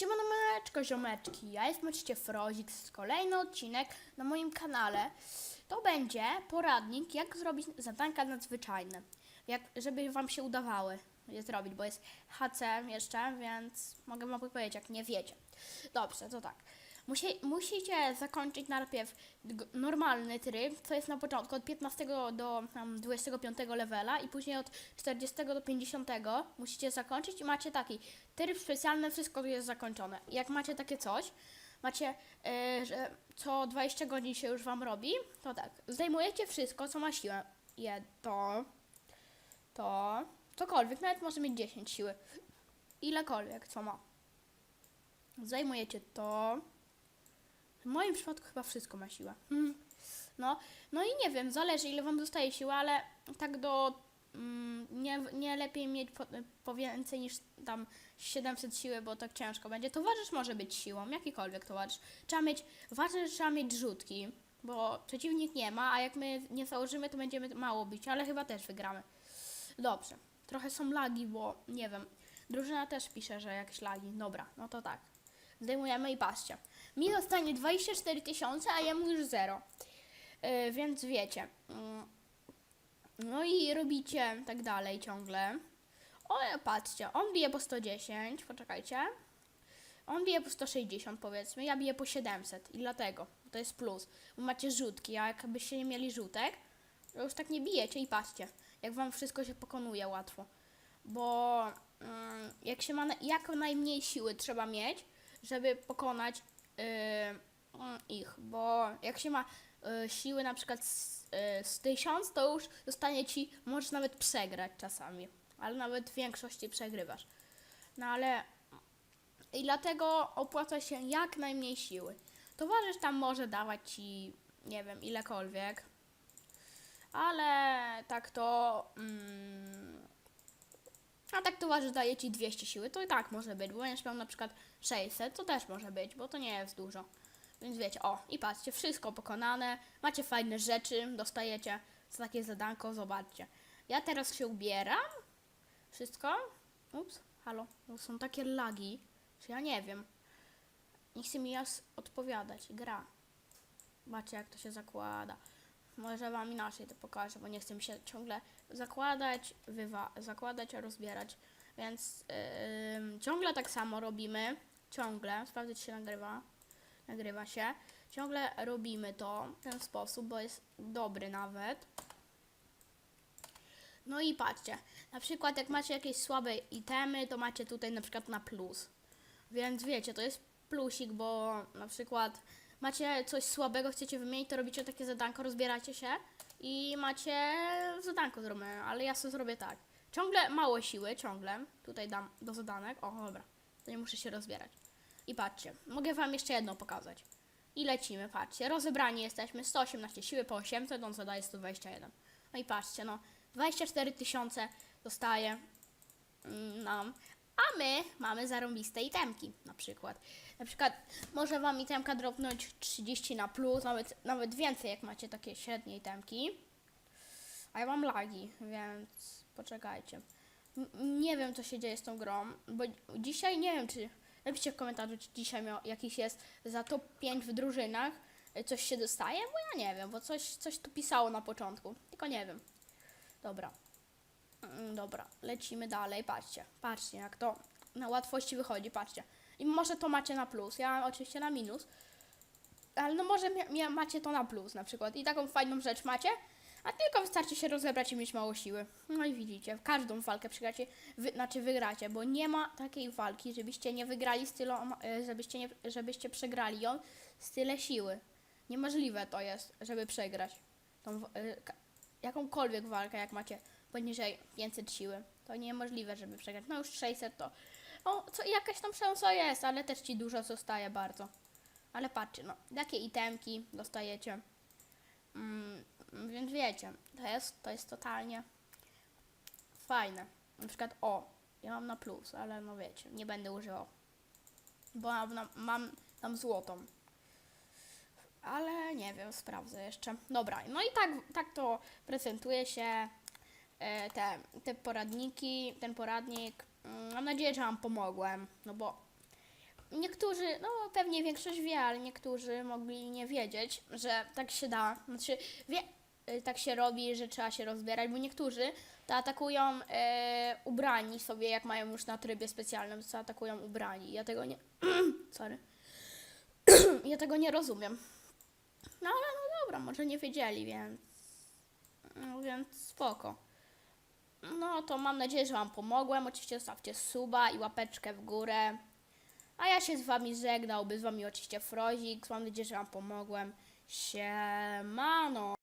Siemaneczko ziomeczki, ja jestem oczywiście Frozik, kolejny odcinek na moim kanale. To będzie poradnik, jak zrobić zadanka nadzwyczajne, jak, żeby wam się udawały je zrobić, bo jest HC jeszcze, więc mogę wam powiedzieć, jak nie wiecie. Dobrze, to tak. Musi, musicie zakończyć najpierw normalny tryb, co jest na początku od 15 do tam, 25 levela i później od 40 do 50 musicie zakończyć i macie taki tryb specjalny, wszystko jest zakończone. Jak macie takie coś, macie, e, że co 20 godzin się już wam robi, to tak, zdejmujecie wszystko, co ma siłę. Je, to, to, cokolwiek, nawet może mieć 10 siły. Ilekolwiek, co ma. Zajmujecie to. W moim przypadku chyba wszystko ma siłę. Mhm. No, no i nie wiem, zależy ile wam zostaje siły, ale tak do. Mm, nie, nie lepiej mieć po, po więcej niż tam 700 siły, bo tak ciężko będzie. Towarzysz może być siłą, jakikolwiek towarzysz. Trzeba mieć, ważne, że trzeba mieć rzutki, bo przeciwnik nie ma, a jak my nie założymy, to będziemy mało bić, ale chyba też wygramy. Dobrze. Trochę są lagi, bo nie wiem. Drużyna też pisze, że jakieś lagi. Dobra, no to tak. Zdejmujemy i patrzcie. Mi zostanie 24 tysiące, a jemu już 0. Yy, więc wiecie. Mm. No i robicie tak dalej ciągle. O, patrzcie, on bije po 110, poczekajcie. On bije po 160 powiedzmy, ja biję po 700 i dlatego, to jest plus. Bo macie rzutki, a jakbyście nie mieli rzutek, to już tak nie bijecie i patrzcie, jak wam wszystko się pokonuje łatwo. Bo mm, jak się ma na, jak najmniej siły trzeba mieć, żeby pokonać yy, mm, ich, bo jak się ma y, siły na przykład z, y, z 1000, to już zostanie ci, możesz nawet przegrać czasami, ale nawet w większości przegrywasz. No ale i dlatego opłaca się jak najmniej siły. Towarzysz tam może dawać ci, nie wiem, ilekolwiek, ale tak to. Mm, a tak towarzysz daje ci 200 siły, to i tak może być, bo będziesz miał na przykład 600, to też może być, bo to nie jest dużo. Więc wiecie, o, i patrzcie, wszystko pokonane, macie fajne rzeczy, dostajecie za takie zadanko, zobaczcie. Ja teraz się ubieram, wszystko, ups, halo, są takie lagi, że ja nie wiem. Nie chce mi jas odpowiadać, gra. Zobaczcie, jak to się zakłada. Może wam inaczej to pokażę, bo nie chcę mi się ciągle zakładać, wywa- zakładać, rozbierać. Więc ym, ciągle tak samo robimy. Ciągle. Sprawdzę, czy się nagrywa. Nagrywa się. Ciągle robimy to w ten sposób, bo jest dobry nawet. No i patrzcie. Na przykład jak macie jakieś słabe itemy, to macie tutaj na przykład na plus. Więc wiecie, to jest plusik, bo na przykład macie coś słabego, chcecie wymienić, to robicie takie zadanko, rozbieracie się i macie zadanko zrobione, ale ja sobie zrobię tak. Ciągle mało siły, ciągle. Tutaj dam do zadanek. O, dobra. To nie muszę się rozbierać. I patrzcie, mogę wam jeszcze jedno pokazać. I lecimy, patrzcie. Rozebrani jesteśmy, 118 siły po 800, on zadaje 121. No i patrzcie, no, 24 tysiące dostaje mm, nam, a my mamy zarąbiste itemki na przykład. Na przykład może wam itemka dropnąć 30 na plus, nawet, nawet więcej jak macie takie średnie itemki. A ja mam lagi, więc poczekajcie. Nie wiem co się dzieje z tą grą, bo dzisiaj nie wiem czy... Napiszcie w komentarzu, czy dzisiaj miał, jakiś jest za top 5 w drużynach y, coś się dostaje, bo ja nie wiem, bo coś, coś tu pisało na początku, tylko nie wiem. Dobra. Mm, Dobra, lecimy dalej. Patrzcie, patrzcie, jak to na łatwości wychodzi, patrzcie. I może to macie na plus, ja oczywiście na minus, ale no może macie to na plus na przykład i taką fajną rzecz macie, a tylko wystarczy się rozebrać i mieć mało siły. No i widzicie, każdą walkę przegracie, wy, znaczy wygracie, bo nie ma takiej walki, żebyście nie wygrali z e, żebyście, nie, żebyście przegrali ją z tyle siły. Niemożliwe to jest, żeby przegrać tą, e, jakąkolwiek walkę, jak macie poniżej 500 siły. To niemożliwe, żeby przegrać. No już 600 to. O, co, jakaś tam szansa jest, ale też ci dużo zostaje bardzo. Ale patrzcie, no, jakie itemki dostajecie. Mm, więc wiecie, to jest, to jest totalnie fajne. Na przykład, o, ja mam na plus, ale no wiecie, nie będę używał. Bo mam, mam, tam złotą. Ale nie wiem, sprawdzę jeszcze. Dobra, no i tak, tak to prezentuje się te, te poradniki, ten poradnik. Mm, Mam nadzieję, że Wam pomogłem, no bo niektórzy, no pewnie większość wie, ale niektórzy mogli nie wiedzieć, że tak się da. Znaczy, wie, y, tak się robi, że trzeba się rozbierać, bo niektórzy to atakują e, ubrani sobie, jak mają już na trybie specjalnym, to atakują ubrani. Ja tego nie. Sorry. ja tego nie rozumiem. No ale no dobra, może nie wiedzieli, więc. No, więc spoko. No to mam nadzieję, że Wam pomogłem. Oczywiście zostawcie suba i łapeczkę w górę. A ja się z Wami żegnał, by z Wami oczywiście Frozik. Mam nadzieję, że Wam pomogłem. Siemano.